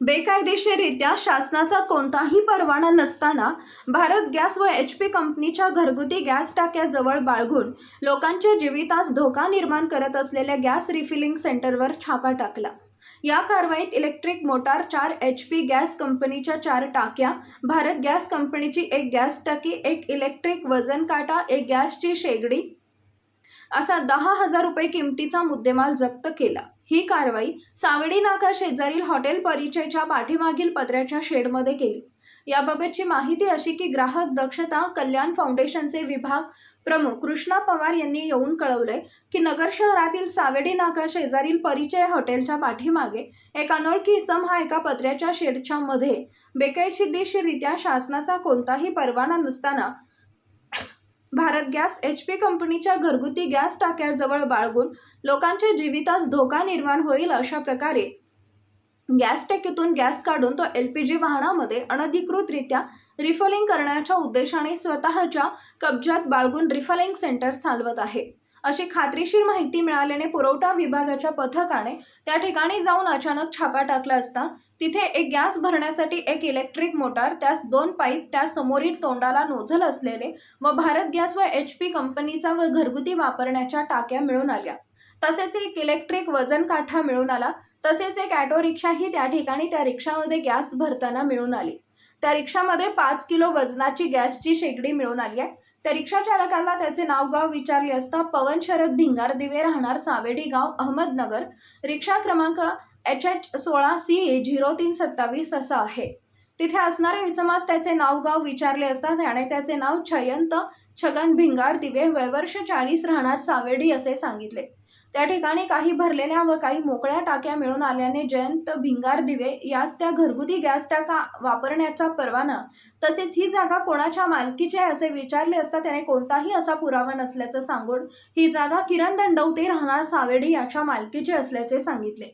बेकायदेशीररित्या शासनाचा कोणताही परवाना नसताना भारत गॅस व एच पी कंपनीच्या घरगुती गॅस टाक्याजवळ बाळगून लोकांच्या जीवितास धोका निर्माण करत असलेल्या गॅस रिफिलिंग सेंटरवर छापा टाकला. या कारवाईत इलेक्ट्रिक मोटार चार एच पी गॅस कंपनीच्या चार टाक्या भारत गॅस कंपनीची एक गॅस टाकी एक इलेक्ट्रिक वजन काटा एक गॅसची शेगडी असा दहा हजार रुपये किमतीचा मुद्देमाल जप्त केला. ही कारवाई सावडी नाका शेजारील हॉटेल परिचयच्या पाठीमागील पत्र्याच्या शेडमध्ये केली. याबाबतची माहिती अशी की ग्राहक दक्षता कल्याण फाउंडेशनचे विभाग प्रमुख कृष्णा पवार यांनी येऊन कळवलंय की नगर शहरातील सावेडी नाका शेजारील परिचय हॉटेलच्या पाठीमागे एक अनोळखी इसम हा एका पत्र्याच्या शेडच्या मध्ये. बेकायदेशीररित्या शासनाचा कोणताही परवाना नसताना भारत गॅस एच पी कंपनीच्या घरगुती गॅस टाक्याजवळ बाळगून लोकांच्या जीवितास धोका निर्माण होईल अशा प्रकारे गॅस टाकीतून गॅस काढून तो एल पी जी वाहनामध्ये अनधिकृतरित्या रिफलिंग करण्याच्या उद्देशाने स्वतःच्या कब्जात बाळगून रिफलिंग सेंटर चालवत आहे. अशी खात्रीशीर माहिती मिळाल्याने पुरवठा विभागाच्या पथकाने त्या ठिकाणी जाऊन अचानक छापा टाकला असता तिथे एक गॅस भरण्यासाठी एक इलेक्ट्रिक मोटार त्यास दोन पाईप त्या समोरील तोंडाला नोझल असलेले व भारत गॅस व एच पी कंपनीचा व घरगुती वापरण्याच्या टाक्या मिळून आल्या. तसेच एक इलेक्ट्रिक वजन काठा मिळून आला. तसेच एक ॲटो रिक्षाही त्या ठिकाणी त्या रिक्षामध्ये गॅस भरताना मिळून आली. त्या रिक्षामध्ये पाच किलो वजनाची गॅसची शेगडी मिळून आली आहे. त्या रिक्षा चालकाला त्याचे नाव गाव विचारले असता पवन शरद भिंगार दिवे राहणार सावेडी गाव अहमदनगर. रिक्षा क्रमांक एच एच सोळा सी ए झिरो तीन सत्तावीस असा आहे. तिथे असणारे इसमास त्याचे नाव गाव विचारले असता त्याने त्याचे नाव छयंत छगन भिंगार दिवे वयवर्ष चाळीस राहणार सावेडी असे सांगितले. त्या ठिकाणी काही भरलेल्या व काही मोकळ्या टाक्या मिळून आल्याने जयंत भिंगार दिवे यास त्या घरगुती गॅस टाका वापरण्याचा परवाना तसेच ही जागा कोणाच्या मालकीची आहे असे विचारले असता त्याने कोणताही असा पुरावा नसल्याचं सांगून ही जागा किरण दंडवते राहणार सावेडी याच्या मालकीची असल्याचे सांगितले.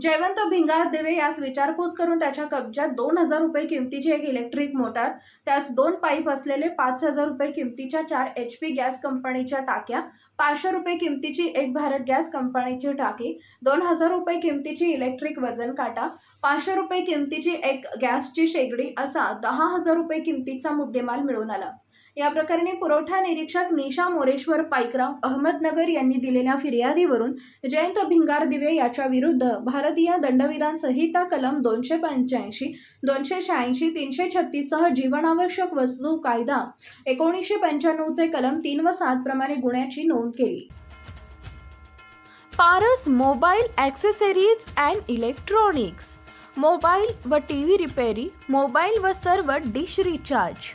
जयवंत भिंगार देवे यास विचारपूस करून त्याच्या कब्जात दोन हजार रुपये किमतीची एक इलेक्ट्रिक मोटार त्यास दोन पाईप असलेले पाच हजार रुपये किमतीच्या चार एच पी गॅस कंपनीच्या टाक्या पाचशे रुपये किमतीची एक भारत गॅस कंपनीची टाकी दोन हजार रुपये किमतीची इलेक्ट्रिक वजन काटा पाचशे रुपये किमतीची एक गॅसची शेगडी असा दहा हजार रुपये किमतीचा मुद्देमाल मिळून आला. या प्रकरणी पुरवठा निरीक्षक निशा मोरेश्वर पाईकराव अहमदनगर यांनी दिलेल्या फिर्यादीवरून जयंत भिंगार दिवे याच्या विरुद्ध भारतीय दंडविधान संहिता कलम दोनशे पंच्याऐंशी दोनशे शहाऐंशी तीनशे छत्तीससह जीवनावश्यक वस्तू कायदा एकोणीसशे पंच्याण्णवचे कलम तीन व सात प्रमाणे गुन्ह्याची नोंद केली. Paras mobile accessories and electronics. Mobile व टी व्ही रिपेरी मोबाईल व सर्व डिश रिचार्ज.